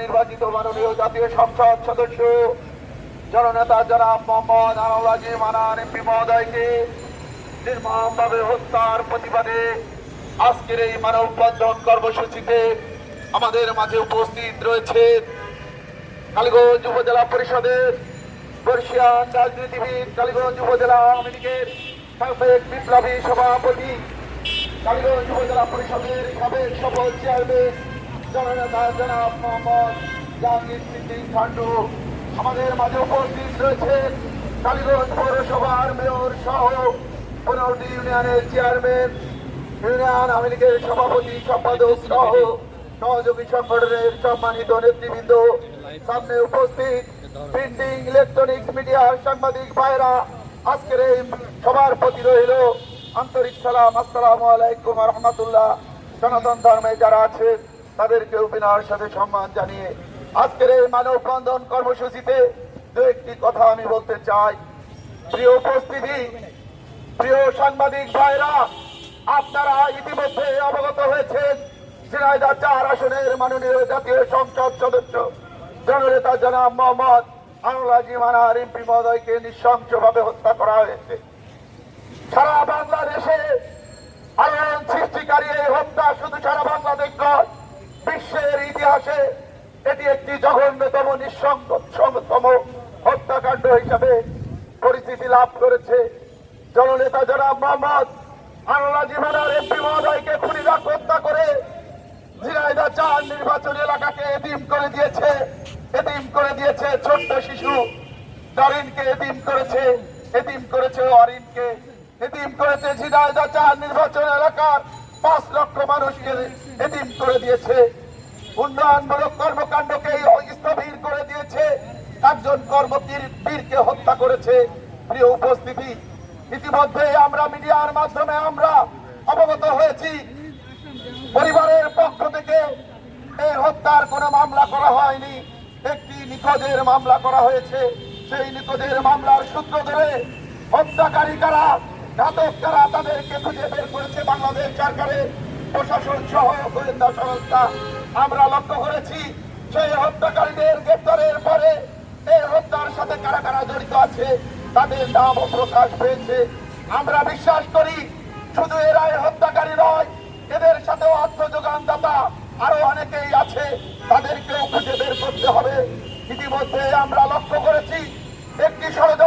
নির্বাচিত মাননীয় জাতীয় সংসদ সদস্য, জননেতা জনাব মোহাম্মদ আনোয়াজি মানান এমপি মহোদয়কে নির্মমভাবে হত্যার প্রতিবাদে আজকের এই মানববন্ধন কর্মসূচিতে আমাদের মাঝে উপস্থিত রয়েছে কালীগঞ্জ উপজেলা পরিষদের বর্ষিয়ান রাজনীতিবিদ কালীগঞ্জ উপজেলা আওয়ামী লীগের সাবেক বিপ্লবী সভাপতি। কালীগঞ্জ উপজেলা পরিষদের সাবেক সফল চেয়ারম্যান আমাদের মাঝে উপস্থিত রয়েছে কালীগঞ্জ পৌরসভার মেয়র সহ ইউনিয়নের চেয়ারম্যান, ইউনিয়ন আওয়ামী সভাপতি, সম্পাদক সহ সহযোগী সংগঠনের সম্মানিত নেতৃবৃন্দ। সামনে উপস্থিত প্রিন্টিং ইলেকট্রনিক্স মিডিয়ার সাংবাদিক ভাইরা আজকের এই সবার প্রতি রইল আন্তরিক সালাম, আসসালামু আলাইকুম রহমতুল্লাহ। সনাতন ধর্মে যারা আছে তাদেরকেও বিনয়ের সাথে সম্মান জানিয়ে আজকের এই মানববন্ধন কর্মসূচিতে দু একটি কথা আমি বলতে চাই। প্রিয় উপস্থিতি, প্রিয় সাংবাদিক ভাইরা, আপনারা ইতিমধ্যে অবগত হয়েছেন, ঝিনাইদহ চার আসনের মাননীয় জাতীয় সংসদ সদস্য, জননেতা জনাব মোহাম্মদ আনুলাজি মানার এমপি মহোদয়কে হত্যা করা হয়েছে। সারা বাংলাদেশে একটি জঘন্যতম নিঃসঙ্গতম হত্যাকাণ্ড হিসাবে পরিচিতি লাভ করেছে জননেতা জনাব মোহাম্মদ আনোয়ার জীবনের এমপি মহোদয়কে খুনিরা হত্যা করে ঝিনাইদা চার নির্বাচন এলাকাকে এতিম করে দিয়েছে, এতিম করে দিয়েছে ছোট্ট শিশু দারিনকে এতিম করেছে এতিম করেছে অরিনকে, এতিম করেছে ঝিনাইদা চার নির্বাচন এলাকার পাঁচ লক্ষ মানুষকে এতিম করে দিয়েছে। উন্নয়নমূলক কর্মকাণ্ডকে স্থবির করে দিয়েছে। একজন কর্মবীর বীরকে হত্যা করেছে। প্রিয় উপস্থিতি, ইতিমধ্যে আমরা মিডিয়ার মাধ্যমে আমরা অবগত হয়েছি। পরিবারের পক্ষ থেকে এই হত্যার কোনো মামলা করা হয়নি। একটি নিখোঁজের মামলা করা হয়েছে। সেই নিখোঁজের মামলার সূত্র ধরে হত্যাকারী কারা, ঘাতক কারা, তাদেরকে খুঁজে বের করেছে বাংলাদেশ সরকারের প্রশাসন সহ গোয়েন্দা সংস্থা। আমরা লক্ষ্য করেছি। সেই হত্যাকারীদের গ্রেপ্তারের পরে এই হত্যার সাথে কারা কারা জড়িত আছে, তাদের নামও প্রকাশ পেয়েছে আমরা বিশ্বাস করি, শুধু এরাই হত্যাকারী নয়, এদের সাথেও অর্থ যোগানদাতা আরও অনেকেই আছে, তাদেরকেও খুঁজে বের করতে হবে। ইতিমধ্যে আমরা লক্ষ্য করেছি, একটি ষড়যন্ত্রকারী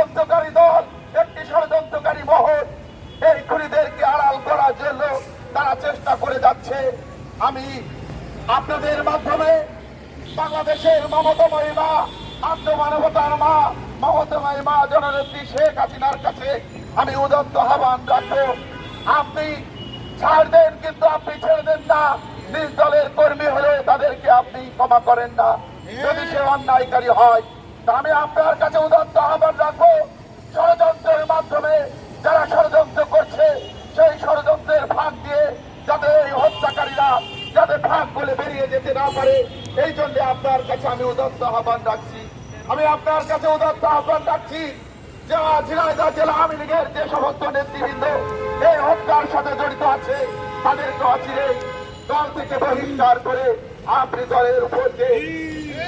বাংলাদেশের মমতাময়ী মা আত্মমানবতার মা মমতাময়ী মা জননেত্রী শেখ হাসিনার কাছে আমি উদন্ত আহ্বান রাখব আপনি ছাড় দেন, কিন্তু আপনি ছেড়ে দেন না। নিজ দলের কর্মী হলে তাদেরকে আপনি ক্ষমা করেন না। যদি সে অন্যায়কারী হয় আমি আপনার কাছে উদন্ত আহ্বান রাখব। ষড়যন্ত্রের মাধ্যমে যারা ষড়যন্ত্র করছে সেই ষড়যন্ত্রের ভাগ দিয়ে যাতে এই হত্যাকারীরা ভাগ বলে বেরিয়ে যেতে না পারে, এই জন্য আপনার কাছে আমি উদন্ত আহ্বান রাখছি। আমি আপনার কাছে উদন্ত আহ্বান রাখছি যারা ঝিনাইদহ জেলা আওয়ামী লীগের যে সমস্ত নেতৃবৃন্দ এই হত্যার সাথে জড়িত আছে, তাদেরকে অচিরে দল থেকে বহিষ্কার করে আপনি দলের উপর যে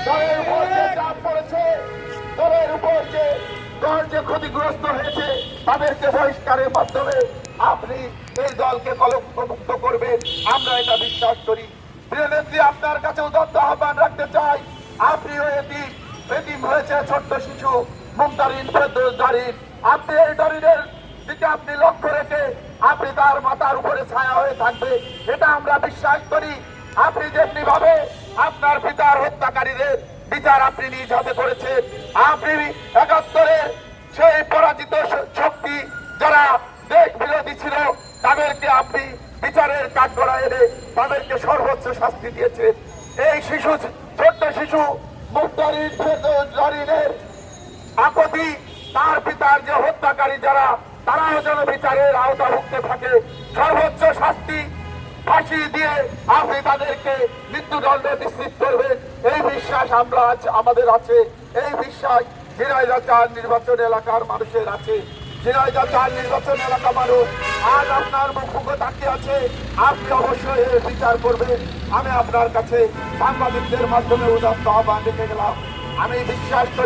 দলের উপর যে চাপ পড়েছে, দলের উপর যে দল যে ক্ষতিগ্রস্ত হয়েছে, তাদেরকে বহিষ্কারের মাধ্যমে আপনি এই দলকে কলঙ্কমুক্ত করবেন। আমরা এটা বিশ্বাস করি। প্রিয় আপনার কাছে উদত্ত আহ্বান রাখতে চাই। আপনিও এটি এটিম হয়েছে ছোট্ট শিশু মুমতারিন ফেরদৌস দারিন আপনি এই দারিনের দিকে আপনি লক্ষ্য রেখে আপনি তার মাথার উপরে ছায়া হয়ে থাকবে এটা আমরা বিশ্বাস করি। আপনি যেমনি ভাবে আপনার পিতার হত্যাকারীদের বিচার আপনি নিজ হাতে করেছেন, আপনি একাত্তরের সেই পরাজিত শক্তি যারা দেশ বিরোধী ছিল তাদেরকে আপনি বিচারের কাঠগড়া এনে তাদেরকে সর্বোচ্চ শাস্তি দিয়েছেন। এই শিশু, ছোট্ট শিশু মুক্তারিন ফেরদৌস আকতি তার পিতার যে হত্যাকারী যারা, তারাও যেন বিচারের আওতাভুক্ত থাকে। সর্বোচ্চ শাস্তি ফাঁসি দিয়ে আপনি তাদেরকে মৃত্যুদণ্ড নিশ্চিত করবেন। এই বিশ্বাস আমরা আমাদের আছে। এই বিশ্বাস ঝিনাইদহ চার নির্বাচন এলাকার মানুষের আছে। আপনার আছে আপনি অবশ্যই বিচার আমি আপনার কাছে সাংবাদিকদের মাধ্যমে গেলাম। আমি বিশ্বাস করি